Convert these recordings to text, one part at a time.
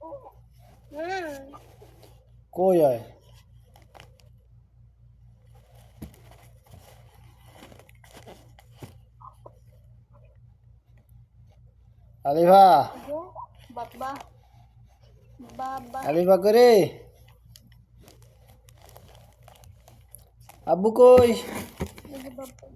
হুম কই হয় আলিফা যে বাবা বাবা আলিফা করে আব্বু কই এই যে বাবা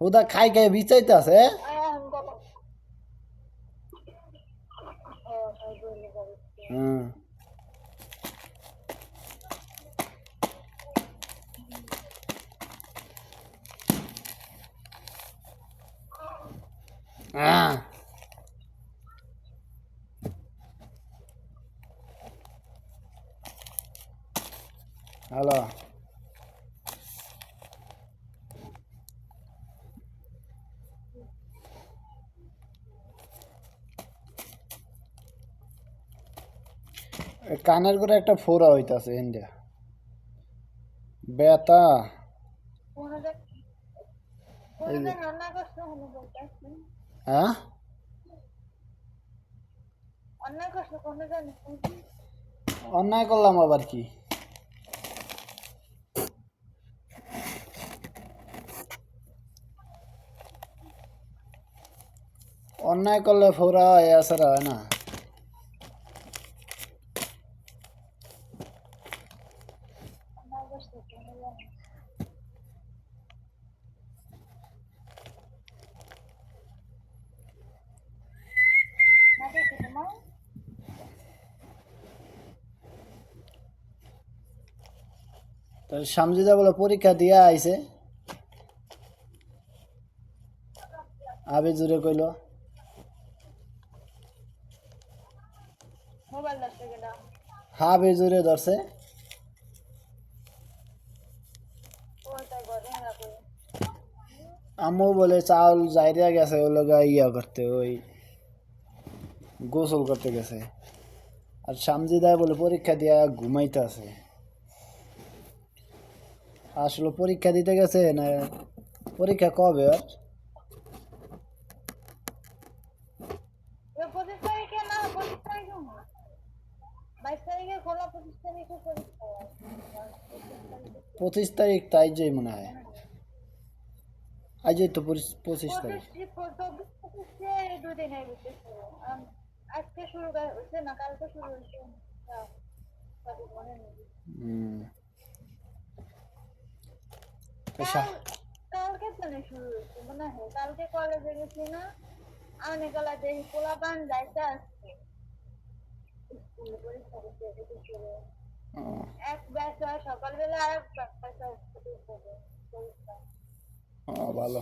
হুদা খাই খাই বিচাইতে আছে হুম Ah. Hello. কানের করে একটা ফোড়া হইতাছে ইন্ডিয়া বেতা হ্যাঁ? অন্যায় করলাম আবার কি? অন্যায় করলে ফোরা হয় হয় না অন্যায় করছে কোনে জানি না দেখি তোমার তো সামজিদা বলে পরীক্ষা দিয়া আইছে। আবে জুড়ে কইল। হাবে জুড়ে ধরছে। আম্মু বলে চাউল যাইরিয়া গেছে ওই লগা ইয়া করতে ওই গোসল করতে গেছে। আর সামজিদা বলে পরীক্ষা দিয়া ঘুমাইতে আছে। আসলে পরীক্ষা দিতে গেছে না পরীক্ষা কবে আর? পঁচিশ তারিখে তাই যে মনে হয়। আজই তো পঁচিশ- তারিখ। আজকে শুরু হয়েছে না কালকে শুরু হয়েছে। কাল- কালকে তো না শুরু মনে হয়। কালকে কলেজে গেছি না অনেক গলা দেখি পোলা পান যাইতে আসছে। এক ব্যাচ হয় সকালবেলা আর এক ব্যাচ হয় ভালো।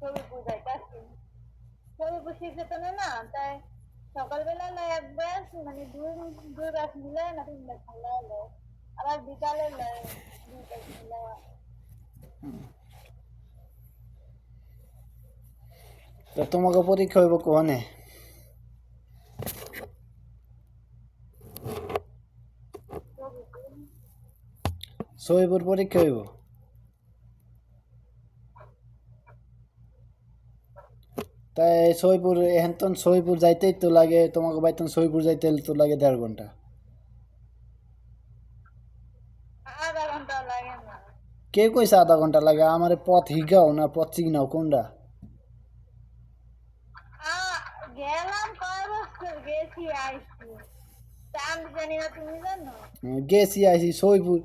ছবি আসছি। ছবি তো না তাই সকালবেলা না এক ব্যাচ মানে দুই দুই ব্যাচ মিলে না তিন ব্যাচ মিলে আবার বিকালে তো তোমাকে পরীক্ষা হইব কোনে। সহিপুর পরীক্ষা হইব? তাই সহিপুর এখন তো সহিপুর যাইতেই তো লাগে, তোমাকে বাইতন সহিপুর যাইতে তো লাগে দেড় ঘণ্টা আধা ঘণ্টা লাগে না কে কইছে আধা ঘণ্টা লাগে আমার পথ হিগাও না পথ চিগনাও কোনটা গেছি আইসি সইপুর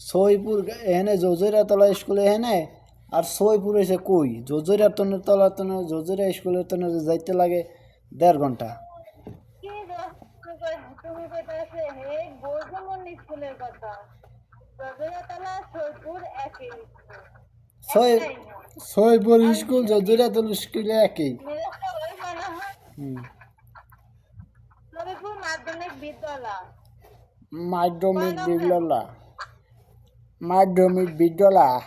সইপুর এখানে জজৈরা তলা স্কুলে এখানে আর সইপুর এসে কই? জজৈরা তনের তলা তনে জজৈরা স্কুলের তনে যাইতে লাগে দেড় ঘণ্টা। তুমি কই- তুমি হে গোজমন স্কুলের কথা। সৈপুর স্কুল স্কুল একই। মাধ্যমিক বিদ্যালয়। মাধ্যমিক বিদ্যালয়। মাধ্যমিক বিদ্যালয়।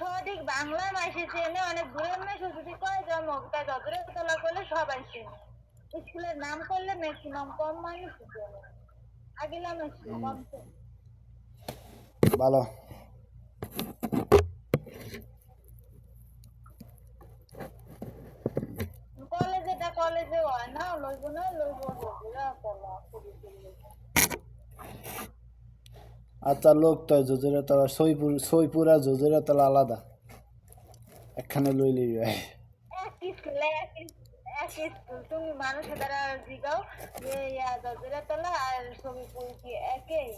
সঠিক বাংলা মাসে চেনে অনেক দূরের মাসে যদি কয় জমক তা যতটা তলা করলে সবাই চেনে স্কুলের নাম করলে ম্যাক্সিমাম কম মানুষ চেনে ভালো। কলেজেটা কলেজে হয় না লইব না লইব আচ্ছা লোক তো জোজেরা তলা সইপুর সইপুর জোজেরা তলা আলাদা। একখানে লই লই তুমি মানুষের দ্বারা জিগাও যে ইয়া দজরা তলা আর ছবি কি একই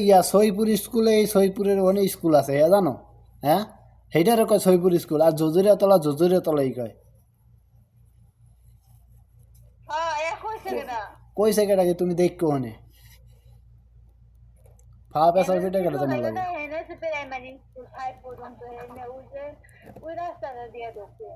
ইয়া সইপুর স্কুলে এই সইপুরের অনেক স্কুল আছে হ্যাঁ জানো? হ্যাঁ? সেইটারে কয় সইপুর স্কুল আর জোজেরা তলা জোজেরা তলাই কয়। হ্যাঁ এক হয়েছে কেনা কই সেকেটাকে তুমি দেখো হনে ফা পেশার কেটে তোমার লাগে? হেনে সে প্রাইমারি স্কুল ফাইভ পর্যন্ত হেনে ওই যে ওই রাস্তাটা দিয়ে ঢুকে